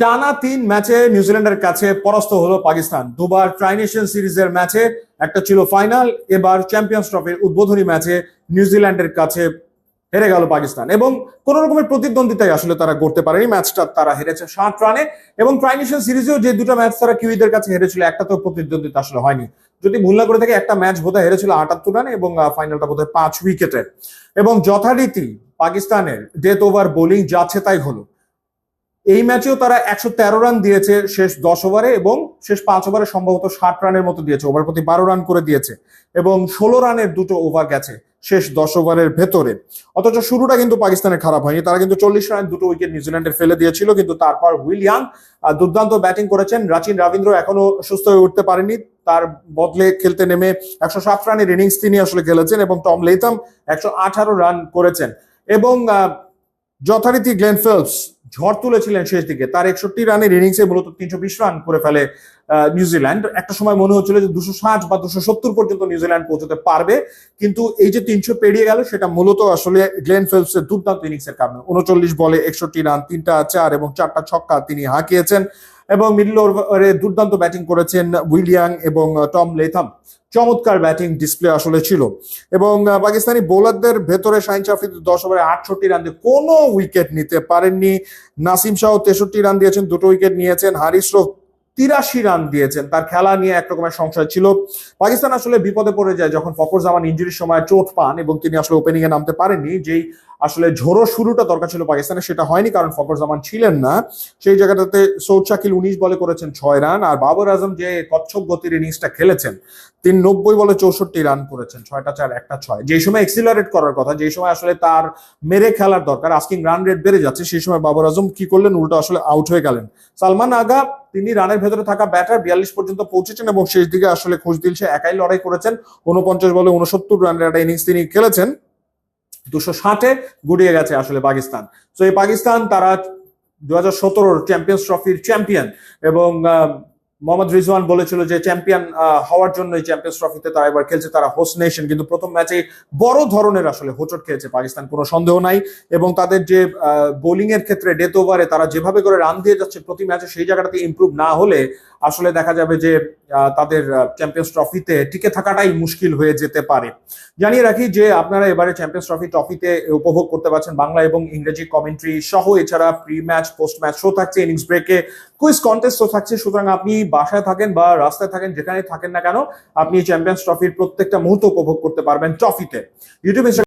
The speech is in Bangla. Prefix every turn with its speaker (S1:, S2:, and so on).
S1: টানা তিন ম্যাচে নিউজিল্যান্ডের কাছে পরাস্ত হলো পাকিস্তান। দুবার ট্রাইনেশন সিরিজের ম্যাচে একটা ছিল ফাইনাল এবার চ্যাম্পিয়ন্স ট্রফির উদ্বোধনী ম্যাচে নিউজিল্যান্ডের কাছে হেরে গেল পাকিস্তান। এবং কোন রকমের প্রতিদ্বন্দ্বিতায় আসলে তারা করতে পারেনি, ম্যাচটা তারা হেরেছে সাত রানে এবং ট্রাইনেশন সিরিজেও যে দুটো ম্যাচ তারা কিউইদের কাছে হেরেছিল, একটা তো প্রতিদ্বন্দ্বিতা আসলে হয়নি। যদি ভুল না করে থাকে, একটা ম্যাচ বোধহয় হেরেছিল আটাত্তর রানে এবং ফাইনালটা বোধহয় পাঁচ উইকেটে এবং যথারীতি পাকিস্তানের ডেথ ওভার বোলিং যাচ্ছে তাই হলো। এই ম্যাচেও তারা একশো তেরো রান দিয়েছে শেষ দশ ওভারে এবং শেষ পাঁচ ওভারে সম্ভবত ষাট রানের মতো দিয়েছে। ওভার প্রতি বারো রান করে দিয়েছে এবং ষোলো রানের দুটো ওভার গেছে শেষ দশ ওভারের ভেতরে। অথচ শুরুটা কিন্তু পাকিস্তানের খারাপ হয়নি। তারা কিন্তু চল্লিশ রানের দুটো উইকেট নিউজিল্যান্ডের ফেলে দিয়েছিল কিন্তু তারপর উইলিয়াম আহ, দুর্দান্ত ব্যাটিং করেছেন। রাচিন রবীন্দ্র এখনও সুস্থ হয়ে উঠতে পারেনি। তার বদলে খেলতে নেমে একশো সাত রানের ইনিংস তিনি আসলে খেলেছেন এবং টম লেথাম একশো আঠারো রান করেছেন। এবং যথারীতি গ্লেন ফেলস ঝড় তুলেছিলেন শেষ দিকে। তার একষট্টি রানের ইনিংসে মূলত তিনশো বিশ রান করে ফেলে নিউজিল্যান্ড। একটা সময় মনে হচ্ছিল যে দুশো ষাট বা দুশো সত্তর পর্যন্ত নিউজিল্যান্ড পৌঁছতে পারবে, কিন্তু এই যে তিনশো পেরিয়ে গেল, সেটা মূলত আসলে গ্লেন ফেলপসের দুর্দান্ত ইনিংসের কারণে। উনচল্লিশ বলে একষট্টি রান, তিনটা চার এবং চারটা ছক্কা তিনি হাঁকিয়েছেন। এবং মিডল ওভারে দুর্দান্ত ব্যাটিং করেছেন উইলিয়াং এবং টম লেথাম চমৎকার ব্যাটিং ডিসপ্লে আসলে ছিল। এবং পাকিস্তানি বোলারদের ভেতরে শাহিন শাফিদ দশ ওভারে আটষট্টি রান দিয়ে কোনো উইকেট নিতে পারেননি। নাসিম শাহ তেষট্টি রান দিয়েছেন, দুটো উইকেট নিয়েছেন। হারিস রফ তিরাশি রান দিয়েছেন। তার খেলা নিয়ে এক রকমের সংশয় ছিল। পাকিস্তান আসলে বিপদে পড়ে যায় যখন ফকর জামান ইঞ্জুরির সময় চোট পান এবং তিনি আসলে ওপেনিং এ নামতে পারেননি। যেই আসলে ঝোড়ো শুরুটা দরকার ছিল পাকিস্তানের, সেটা হয়নি কারণ ফকর জামান ছিলেন না। সেই জায়গাটাতে সৌদ শাকিল উনিশ বলে করেছেন ছয় রান আর বাবর আজম যে কচ্ছপ গতির ইনিংসটা খেলেছেন, তিনি নব্বই বলে চৌষট্টি রান করেছেন, ছয়টা চার, একটা ছয়। যেই সময় এক্সিলারেট করার কথা, যেই সময় আসলে তার মেরে খেলার দরকার আস্কিং রান রেট বেড়ে যাচ্ছে, সেই সময় বাবর আজম কি করলেন, উল্টো আসলে আউট হয়ে গেলেন। সালমান আগা তিনি রানের ভেতরে থাকা ব্যাটার বিয়াল্লিশ পর্যন্ত পৌঁছেছেন এবং শেষ দিকে আসলে খুশদিল সে একাই লড়াই করেছেন। উনপঞ্চাশ বলে উনসত্তর রানের একটা ইনিংস তিনি খেলেছেন। দুশো ষাটে গুড়িয়ে গেছে আসলে পাকিস্তান। তো এই পাকিস্তান তারা দু হাজার সতেরোর চ্যাম্পিয়ন্স ট্রফির চ্যাম্পিয়ন এবং মোহাম্মদ রিজওয়ান বলেছিল যে চ্যাম্পিয়ন হওয়ার জন্য এই চ্যাম্পিয়ন্স ট্রফিতে তারা এবার খেলছে, তারা হোস্ট নেশন কিন্তু প্রথম ম্যাচে বড় ধরনের আসলে হোচট খেয়েছে পাকিস্তান, কোনো সন্দেহ নাই। এবং তাদের যে বোলিং এর ক্ষেত্রে ডেথ ওভারে তারা যেভাবে করে রান দিয়ে যাচ্ছে প্রতি ম্যাচে সেই জায়গাটাতে ইম্প্রুভ না হলে আসলে দেখা যাবে যে তাদের চ্যাম্পিয়ন্স ট্রফিতে টিকে থাকাটাই মুশকিল হয়ে যেতে পারে। জানিয়ে রাখি যে, আপনারা এবারে চ্যাম্পিয়ন্স ট্রফি ট্রফিতে উপভোগ করতে পারছেন বাংলা এবং ইংরেজি কমেন্ট্রি সহ। এছাড়া pre match post match show থাকছে ইনিংস ব্রেকে কুইজ কন্টেস্টও থাকছে। সুতরাং আপনি বাসায় থাকেন বা রাস্তায় থাকেন যেখানে থাকেন না কেন, আপনি চ্যাম্পিয়ন্স ট্রফির প্রত্যেকটা মুহূর্ত উপভোগ করতে পারবেন ট্রফিতে। ইউটিউব